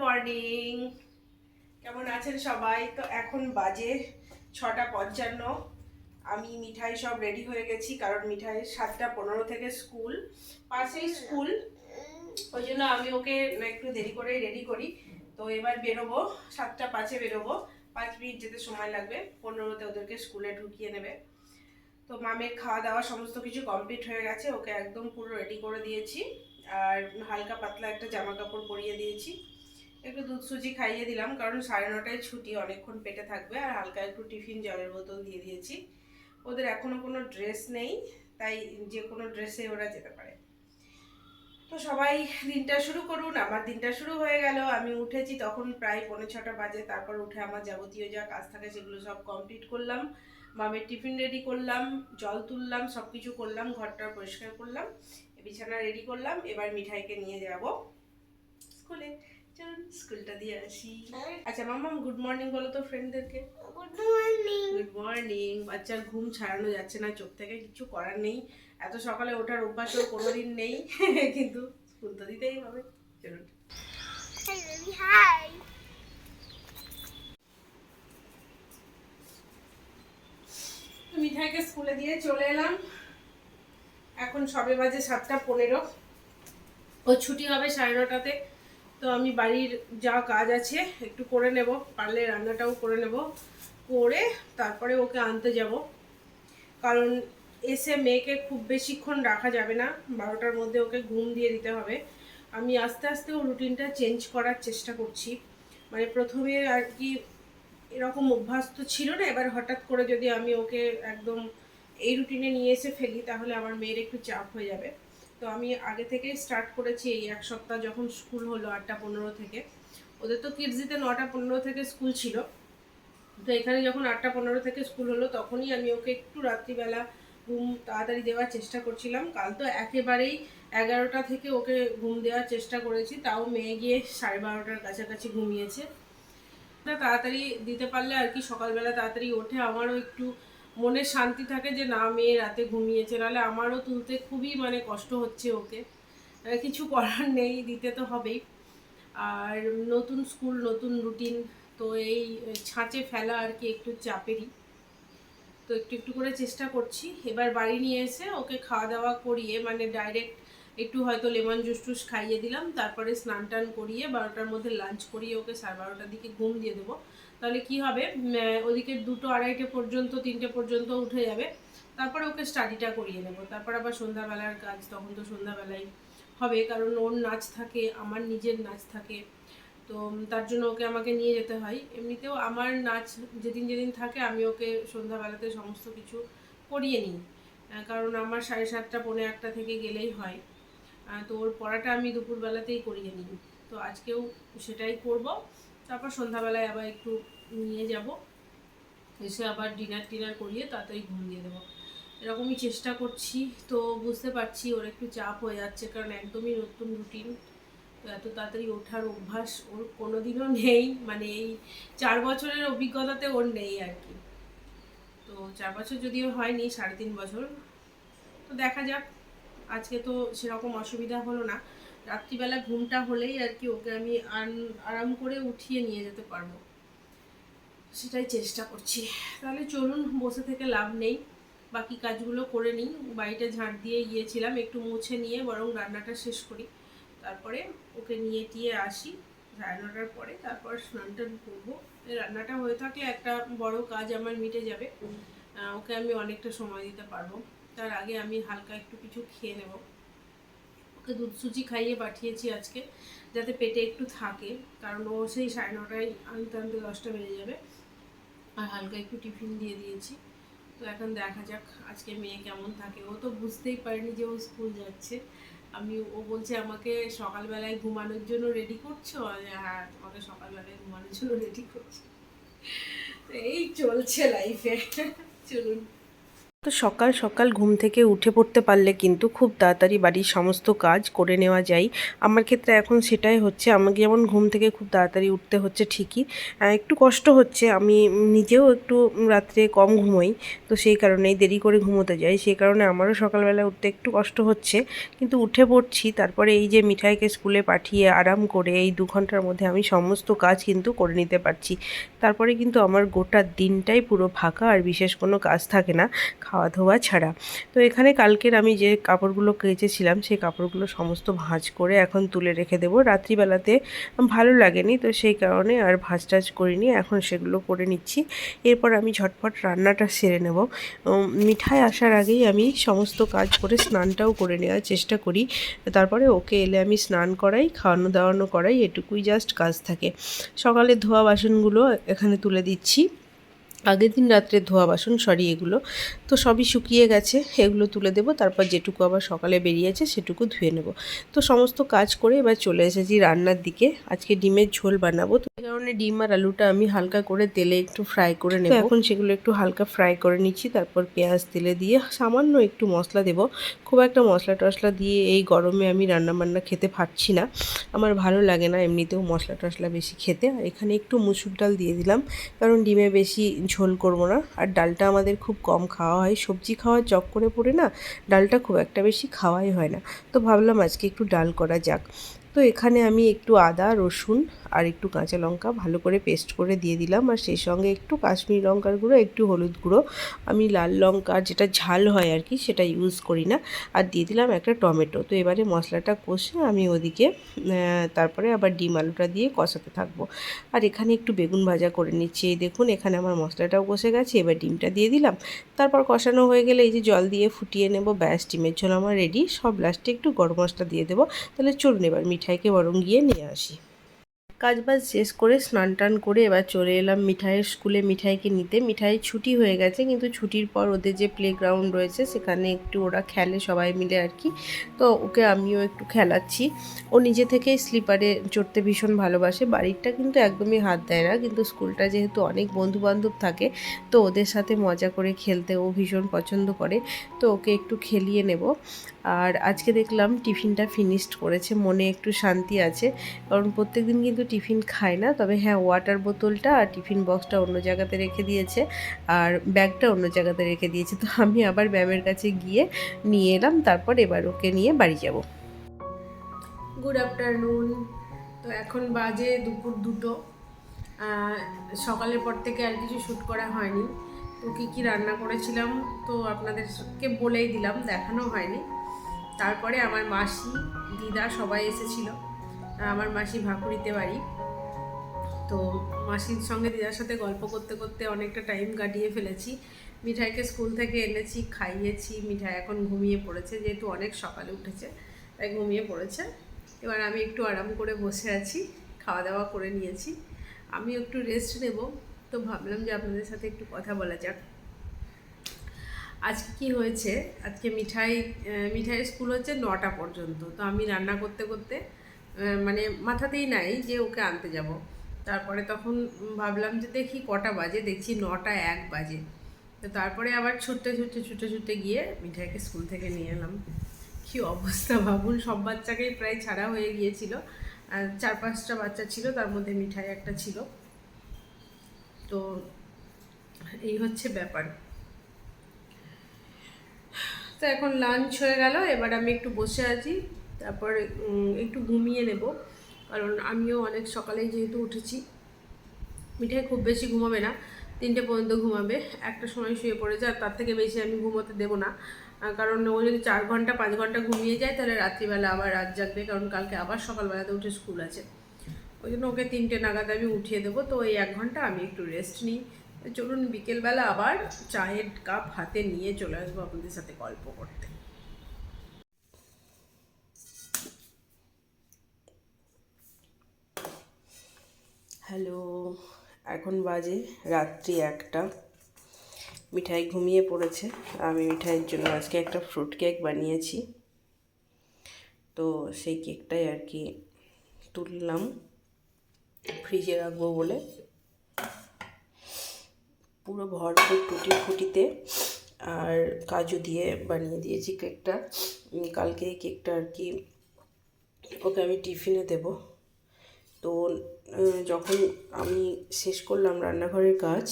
Morning কেমন আছেন সবাই? তো এখন বাজে ছটা পঞ্চান্ন। আমি মিঠাই সব রেডি হয়ে গেছি, কারণ মিঠাই সাতটা পনেরো থেকে স্কুল পাশেই স্কুল ওই জন্য আমি ওকে একটু দেরি করেই রেডি করি। তো এবার বেরোবো, সাতটা পাঁচে বেরোবো। পাঁচ মিনিট যেতে সময় লাগবে, পনেরোতে ওদেরকে স্কুলে ঢুকিয়ে নেবে। তো মামের খাওয়া দাওয়া সমস্ত কিছু কমপ্লিট হয়ে গেছে, ওকে একদম পুরো রেডি করে দিয়েছি। আর হালকা পাতলা একটা জামা কাপড় পরিয়ে দিয়েছি। একটু দুধ সুজি খাইয়ে দিলাম, কারণ সাড়ে নটায় ছুটি, অনেকক্ষণ পেটে থাকবে, আর হালকা একটু টিফিন জলের বোতল দিয়ে দিয়েছি। ওদের এখনও কোনো ড্রেস নেই, তাই যে কোনো ড্রেসে ওরা যেতে পারে। তো সবাই দিনটা শুরু করুন, আমার দিনটা শুরু হয়ে গেল, আমি উঠেছি তখন প্রায় পৌনে ছটা বাজে, তারপর উঠে আমার যাবতীয় যা কাজ থাকে সেগুলো সব কমপ্লিট করলাম, মামের টিফিন রেডি করলাম, জল তুললাম সব কিছু করলাম ঘরটা পরিষ্কার করলাম, বিছানা রেডি করলাম, এবার মিঠাইকে নিয়ে যাব স্কুলে। স্কুলটা দিয়ে আসি। আচ্ছা মামাম গুড মর্নিং বলো তো ফ্রেন্ডদেরকে গুড মর্নিং গুড মর্নিং বাচ্চার ঘুম ছাড়ানো যাচ্ছে না চোখ থেকে কিছু করার নেই। এত সকালে ওঠার অভ্যাস ওর কোনোদিন নেই কিন্তু স্কুল তো দিতেই হবে। চলুন। হাই মিঠাইকে স্কুলে দিয়ে চলে এলাম। এখন সবে বাজে সাতটা পনেরো। ও ছুটি হবে সাড়ে নটাতে। তো আমি বাড়ির যা কাজ আছে একটু করে নেব, পারলে রান্নাটাও করে নেব। করে তারপরে ওকে আনতে যাব। কারণ এসে মেয়েকে খুব বেশিক্ষণ রাখা যাবে না, বারোটার মধ্যে ওকে ঘুম দিয়ে দিতে হবে। আমি আস্তে আস্তে ও রুটিনটা চেঞ্জ করার চেষ্টা করছি। মানে প্রথমে আর কি এরকম অভ্যাস তো ছিল না, এবার হঠাৎ করে যদি আমি ওকে একদম এই রুটিনে নিয়ে এসে ফেলি, তাহলে আমার মেয়ের একটু চাপ হয়ে যাবে। তো আমি আগে থেকেই স্টার্ট করেছি এই এক সপ্তাহ যখন স্কুল হলো আটটা পনেরো থেকে। ওদের তো কিডজিতে নটা পনেরো থেকে স্কুল ছিল। তো এখানে যখন আটটা পনেরো থেকে স্কুল হলো, তখনই আমি ওকে একটু রাত্রিবেলা ঘুম তাড়াতাড়ি দেওয়ার চেষ্টা করছিলাম। কাল তো একেবারেই এগারোটা থেকে ওকে ঘুম দেওয়ার চেষ্টা করেছি, তাও মেয়ে গিয়ে সাড়ে বারোটার কাছাকাছি ঘুমিয়েছে। তাড়াতাড়ি দিতে পারলে আর কি, সকালবেলা তাড়াতাড়ি ওঠে, আমারও একটু মনে শান্তি থাকে যে না, মেয়ে রাতে ঘুমিয়েছে। নাহলে আমারও তুলতে খুবই মানে কষ্ট হচ্ছে ওকে। কিছু করার নেই, দিতে তো হবেই। আর নতুন স্কুল, নতুন রুটিন, তো এই ছাঁচে ফেলা আর কি একটু চাপেরই। তো একটু একটু করে চেষ্টা করছি। এবার বাড়ি নিয়ে এসে ওকে খাওয়া দাওয়া করিয়ে মানে ডাইরেক্ট একটু হয়তো লেমন জুস টুস খাইয়ে দিলাম। তারপরে স্নান টান করিয়ে বারোটার মধ্যে লাঞ্চ করিয়ে ওকে সাড়ে বারোটার দিকে ঘুম দিয়ে দেবো। তাহলে কি হবে? ওদিকে দুটো আড়াইটে পর্যন্ত, তিনটে পর্যন্ত উঠে যাবে। তারপরে ওকে স্টাডিটা করিয়ে নেব। তারপর আবার সন্ধ্যাবেলার কাজ, তখন তো সন্ধ্যাবেলায় হবে, কারণ ওর নাচ থাকে, আমার নিজের নাচ থাকে। তো তার জন্য ওকে আমাকে নিয়ে যেতে হয়। এমনিতেও আমার নাচ যেদিন যেদিন থাকে, আমি ওকে সন্ধ্যাবেলাতে সমস্ত কিছু করিয়ে নিই। কারণ আমার সাড়ে সাতটা, পৌনে একটা থেকে গেলেই হয়। তো ওর পড়াটা আমি দুপুরবেলাতেই করিয়ে নিই। তো আজকেও সেটাই করব। তারপর সন্ধ্যাবেলায় আবার একটু নিয়ে যাব। এসে আবার ডিনার টিনার করিয়ে তাড়াতাড়ি ঘুম দিয়ে দেবো। এরকমই চেষ্টা করছি, তো বুঝতে পারছি ওর একটু চাপ হয়ে যাচ্ছে, কারণ একদমই নতুন রুটিন তো এত তাড়াতাড়ি ওঠার অভ্যাস ওর কোনোদিনও নেই মানে এই চার বছরের অভিজ্ঞতাতে ওর নেই আর কি। তো চার বছর যদিও হয়নি, সাড়ে তিন বছর। তো দেখা যাক, আজকে তো সেরকম অসুবিধা হলো না। রাত্রিবেলা ঘুমটা হলেই আর কি ওকে আমি আরাম করে উঠিয়ে নিয়ে যেতে পারব। সেটাই চেষ্টা করছি। তাহলে চলুন, বসে থেকে লাভ নেই। বাকি কাজগুলো করে নিই। বাড়িটা ঝাঁট দিয়ে গিয়েছিলাম, একটু মুছে নিয়ে বরং রান্নাটা শেষ করি। তারপরে ওকে নিয়ে টিয়ে আসি। সাড়ে নটার পরে তারপর স্নান টান করব। রান্নাটা হয়ে থাকলে একটা বড় কাজ আমার মিটে যাবে। ওকে আমি অনেকটা সময় দিতে পারব। তার আগে আমি হালকা একটু কিছু খেয়ে নেব। ওকে দুধ সুজি খাইয়ে পাঠিয়েছি আজকে, যাতে পেটে একটু থাকে। কারণ ও সেই সাড়ে নটায় আনতে আনতে দশটা বেজে যাবে। আর হালকা একটু টিফিন দিয়ে দিয়েছি। তো এখন দেখা যাক আজকে মেয়ে কেমন থাকে। ও তো বুঝতেই পারেনি যে ও স্কুল যাচ্ছে। আমি, ও বলছে আমাকে সকালবেলায় ঘুমানোর জন্য রেডি করছ? হ্যাঁ তোমাকে সকালবেলায় ঘুমানোর জন্য রেডি করছি। তো এই চলছে লাইফে চলুন। তো সকাল সকাল ঘুম থেকে উঠে পড়তে পারলে কিন্তু খুব তাড়াতাড়ি বাড়ির সমস্ত কাজ করে নেওয়া যায়। আমার ক্ষেত্রে এখন সেটাই হচ্ছে, আমাকে যেমন ঘুম থেকে খুব তাড়াতাড়ি উঠতে হচ্ছে ঠিকই একটু কষ্ট হচ্ছে, আমি নিজেও একটু রাত্রে কম ঘুমোই, তো সেই কারণেই দেরি করে ঘুমোতে যাই, সেই কারণে আমারও সকালবেলা উঠতে একটু কষ্ট হচ্ছে, কিন্তু উঠে পড়ছি, তারপরে এই যে মিঠাইকে স্কুলে পাঠিয়ে আরাম করে এই দু ঘণ্টার মধ্যে আমি সমস্ত কাজ কিন্তু করে নিতে পারছি। তারপরে কিন্তু আমার গোটা দিনটাই পুরো ফাঁকা, আর বিশেষ কোনো কাজ থাকে না। খাওয়া ধোয়া ছাড়া। তো এখানে কালকের আমি যে কাপড়গুলো কেচেছিলাম, সেই কাপড়গুলো সমস্ত ভাঁজ করে এখন তুলে রেখে দেবো। রাত্রিবেলাতে ভালো লাগেনি, তো সেই কারণে আর ভাঁজ টাজ করিনি, এখন সেগুলো করে নিচ্ছি। এরপর আমি ঝটপট রান্নাটা সেরে নেব। মিঠাই আসার আগেই আমি সমস্ত কাজ করে স্নানটাও করে নেওয়ার চেষ্টা করি। তারপরে ওকে এলে আমি স্নান করাই, খাওয়ানো দাওয়ানো করাই, এটুকুই জাস্ট কাজ থাকে। সকালে ধোয়া বাসনগুলো এখানে তুলে দিচ্ছি। আগের দিন রাত্রে ধোয়া বাসন সরি এগুলো। তো সবই শুকিয়ে গেছে এগুলো তুলে দেবো তারপর যেটুকু আবার সকালে বেরিয়েছে সেটুকু ধুয়ে নেব। তো সমস্ত কাজ করে এবার চলে এসেছি রান্নার দিকে। আজকে ডিমের ঝোল বানাবো তো এই কারণে ডিম আর আলুটা আমি হালকা করে তেলে একটু ফ্রাই করে নেব। এখন সেগুলো একটু হালকা ফ্রাই করে নিচ্ছি তারপর পেঁয়াজ তেলে দিয়ে সামান্য একটু মশলা দেব। খুব একটা মশলা টশলা দিয়ে এই গরমে আমি রান্না বান্না খেতে পারছি না। আমার ভালো লাগে না এমনিতেও মশলা টশলা বেশি খেতে। আর এখানে একটু মুসুর ডাল দিয়ে দিলাম কারণ ডিমে বেশি ঝোল করব না। আর ডালটা আমাদের খুব কম খাওয়া হয়। সবজি খাওয়ার চক করে পড়ে না, ডালটা খুব একটা বেশি খাওয়াই হয় না। তো ভাবলাম আজকে একটু ডাল করা যাক। তো এখানে আমি একটু আদা, রসুন আর একটু কাঁচা লঙ্কা ভালো করে পেস্ট করে দিয়ে দিলাম। আর সেই সঙ্গে একটু কাশ্মীরি লঙ্কার গুঁড়ো, একটু হলুদ গুঁড়ো। আমি লাল লঙ্কা যেটা ঝাল হয় আর কি, সেটা ইউজ করি না। আর দিয়ে দিলাম একটা টমেটো। তো এবারে মশলাটা কষে আমি ওদিকে তারপরে আবার ডিম আলুটা দিয়ে কষাতে থাকব। আর এখানে একটু বেগুন ভাজা করে নিচ্ছি। এই দেখুন, এখানে আমার মশলাটাও কষে গেছে। এবার ডিমটা দিয়ে দিলাম। তারপর কষানো হয়ে গেলে এই যে জল দিয়ে ফুটিয়ে নেব, ব্যাস, ডিমের ঝোল আমার রেডি সব লাস্টে একটু গরম মশলা দিয়ে দেবো। তাহলে চলুন এবার মিঠাইকে বরং গিয়ে নিয়ে আসি। কাজ বাজ শেষ করে স্নান টান করে এবার চলে এলাম মিঠাইয়ের স্কুলে। মিঠাইকে নিতে। মিঠাই ছুটি হয়ে গেছে, কিন্তু ছুটির পর ওদের যে প্লেগ্রাউন্ড রয়েছে, সেখানে একটু ওরা খেলে সবাই মিলে আর কি। তো ওকে আমিও একটু খেলাচ্ছি। ও নিজে থেকেই স্লিপারে চড়তে ভীষণ ভালোবাসে। বাড়িরটা কিন্তু একদমই হাত দেয় না, কিন্তু স্কুলটা যেহেতু অনেক বন্ধু বান্ধব থাকে, তো ওদের সাথে মজা করে খেলতে ও ভীষণ পছন্দ করে। তো ওকে একটু খেলিয়ে নেব। আর আজকে দেখলাম টিফিনটা ফিনিশড করেছে, মনে একটু শান্তি আছে, কারণ প্রত্যেকদিন কিন্তু টিফিন খায় না, তবে হ্যাঁ ওয়াটার বোতলটা আর টিফিন বক্সটা অন্য জায়গাতে রেখে দিয়েছে, আর ব্যাগটা অন্য জায়গাতে রেখে দিয়েছে, তো আমি আবার ম্যামের কাছে গিয়ে নিয়ে এলাম, তারপর এবার ওকে নিয়ে বাড়ি যাব। গুড আফটারনুন তো এখন বাজে দুপুর দুটো সকালের পর থেকে আর কিছু শ্যুট করা হয়নি, তো কী কী রান্না করেছিলাম, তো আপনাদেরকে বলেই দিলাম, দেখানো হয়নি। তারপরে আমার মাসি, দিদা সবাই এসেছিল। আমার মাসি ভাকুরিতে বাড়ি। তো মাসির সঙ্গে দিদার সাথে গল্প করতে করতে অনেকটা টাইম কাটিয়ে ফেলেছি। মিঠাইকে স্কুল থেকে এনেছি, খাইয়েছি। মিঠাই এখন ঘুমিয়ে পড়েছে, যেহেতু অনেক সকালে উঠেছে, তাই ঘুমিয়ে পড়েছে। এবার আমি একটু আরাম করে বসে আছি খাওয়া দাওয়া করে নিয়েছি। আমি একটু রেস্ট নেব। তো ভাবলাম যে আপনাদের সাথে একটু কথা বলা যাক। আজকে কি হয়েছে? আজকে মিঠাই মিঠাইয়ের স্কুল হচ্ছে নটা পর্যন্ত। তো আমি রান্না করতে করতে মানে মাথাতেই নাই যে ওকে আনতে যাব। তারপরে তখন ভাবলাম যে দেখি কটা বাজে, দেখছি নটা এক বাজে। তো তারপরে আবার ছুটতে ছুটতে ছুটে ছুটে গিয়ে মিঠাইকে স্কুল থেকে নিয়ে এলাম। কি অবস্থা ভাবুন সব বাচ্চাকেই প্রায় ছাড়া হয়ে গিয়েছিল। আর চার পাঁচটা বাচ্চা ছিল, তার মধ্যে মিঠাই একটা ছিল। তো এই হচ্ছে ব্যাপার। তো এখন লাঞ্চ হয়ে গেল, এবার আমি একটু বসে আছি, তারপর একটু ঘুমিয়ে নেব, কারণ আমিও অনেক সকালেই যেহেতু উঠেছি। মিঠাই খুব বেশি ঘুমাবে না, তিনটে পর্যন্ত ঘুমাবে, একটা সময় শুয়ে পড়েছে, আর তার থেকে বেশি আমি ঘুমোতে দেবো না। কারণ ও যদি চার ঘণ্টা, পাঁচ ঘণ্টা ঘুমিয়ে যায়, তাহলে রাত্রিবেলা আবার রাত জাগবে, কারণ কালকে আবার সকালবেলাতে উঠে স্কুল আছে। ওই জন্য ওকে তিনটে নাগাদ আমি উঠিয়ে দেবো, তো এই এক ঘণ্টা আমি একটু রেস্ট নিই। চলুন বিকেলবেলা আবার চায়ের কাপ হাতে নিয়ে চলে আসব আপনাদের সাথে গল্প করতে। হ্যালো, এখন বাজে রাত্রি একটা। মিঠাই ঘুমিয়ে পড়েছে, আমি মিঠাইয়ের জন্য আজকে একটা ফ্রুট কেক বানিয়েছি। তো সেই কেকটাই আর কি তুললাম, ফ্রিজে রাখব বলে। পুরো ভরপুর টুটি ফুটিতে আর কাজু দিয়ে বানিয়ে দিয়েছি কেকটা। কালকে কেকটা আর কি ওকে আমি টিফিনে দেব। তো যখন আমি শেষ করলাম রান্নাঘরের কাজ,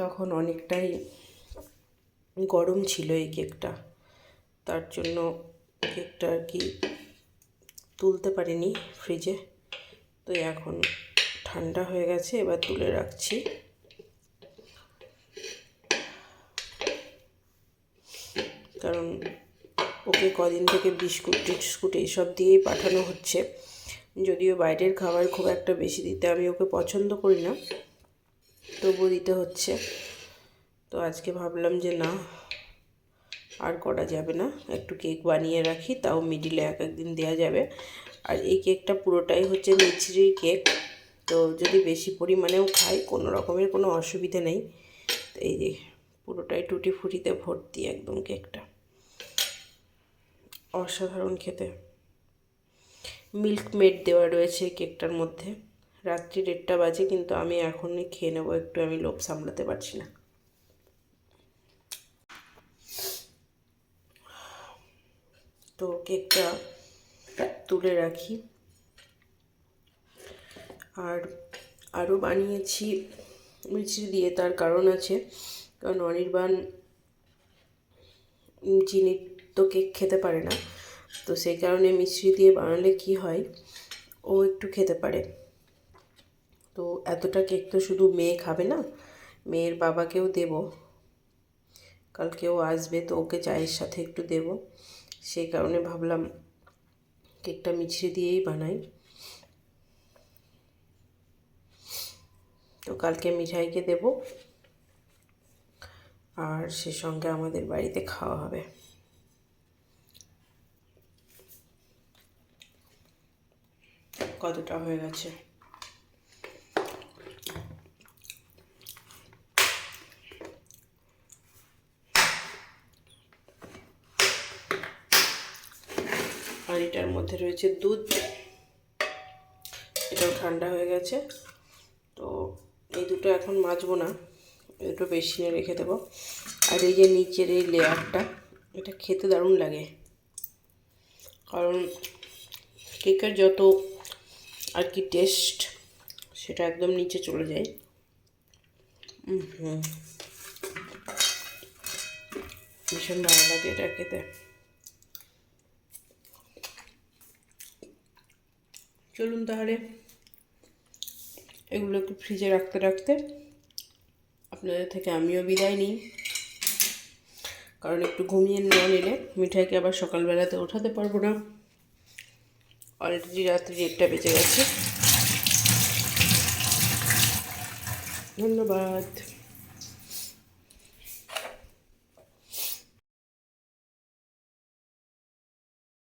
তখন অনেকটাই গরম ছিল এই কেকটা। তার জন্য কেকটা আর কি তুলতে পারিনি ফ্রিজে তো এখন ঠান্ডা হয়ে গেছে, এবার তুলে রাখছি। কারণ ওকে কদিন থেকে বিস্কুট, টিস্কুট এইসব দিয়েই পাঠানো হচ্ছে। যদিও বাইরের খাবার খুব একটা বেশি দিতে আমি ওকে পছন্দ করি না, তবুও দিতে হচ্ছে। তো আজকে ভাবলাম যে না, আর করা যাবে না। একটু কেক বানিয়ে রাখি, তাও মিডিলে এক একদিন দেওয়া যাবে। আর এই কেকটা পুরোটাই হচ্ছে মিছরির কেক। তো যদি বেশি পরিমাণেও খাই, কোনো রকমের কোনো অসুবিধে নেই। তো এই যে পুরোটাই টুটি ফুটিতে ভর্তি একদম কেকটা। অসাধারণ খেতে। মিল্ক মেড দেওয়া রয়েছে কেকটার মধ্যে। রাত্রি দেড়টা বাজে, কিন্তু আমি এখনই খেয়ে নেব। একটু আমি লোভ সামলাতে পারছি না। তো কেকটা তুলে রাখি। আর আরও বানিয়েছি মিষ্টি দিয়ে, তার কারণ আছে। কারণ অনির্বাণ চিনি তো কেক খেতে পারে না। তো সেই কারণে মিষ্টি দিয়ে বানালে কি হয়? ও একটু খেতে পারে। তো এতটা কেক তো শুধু মেয়ে খাবে না, মেয়ের বাবাকেও দেব। কালকেও আসবে তো ওকে চায়ের সাথে একটু দেব। সেই কারণে ভাবলাম কেকটা মিছরি দিয়েই বানাই। তো কালকে মিঠাইকে দেব। আর সে সঙ্গে আমাদের বাড়িতে খাওয়া হবে। কতটা হয়ে গেছে? আর এটার মধ্যে রয়েছে দুধ। এটাও ঠান্ডা হয়ে গেছে। তো এই দুটো এখন মাজবো না দুটো বেসিনে রেখে দেবো। আর এই যে নিচের এই লেয়ারটা, এটা খেতে দারুণ লাগে। কারণ কেকের যত আর কি টেস্ট সেটা একদম নিচে চলে যায়। হুম। ভীষণ ভালো লাগে এটা খেতে। চলুন তাহলে এগুলো একটু ফ্রিজে রাখতে রাখতে আপনাদের থেকে আমিও বিদায় নিই। কারণ একটু ঘুমিয়ে না নিলে মিঠাইকে আবার সকালবেলাতে ওঠাতে পারব না। অলরেডি রাত্রি রেটটা বেঁচে গেছে। ধন্যবাদ।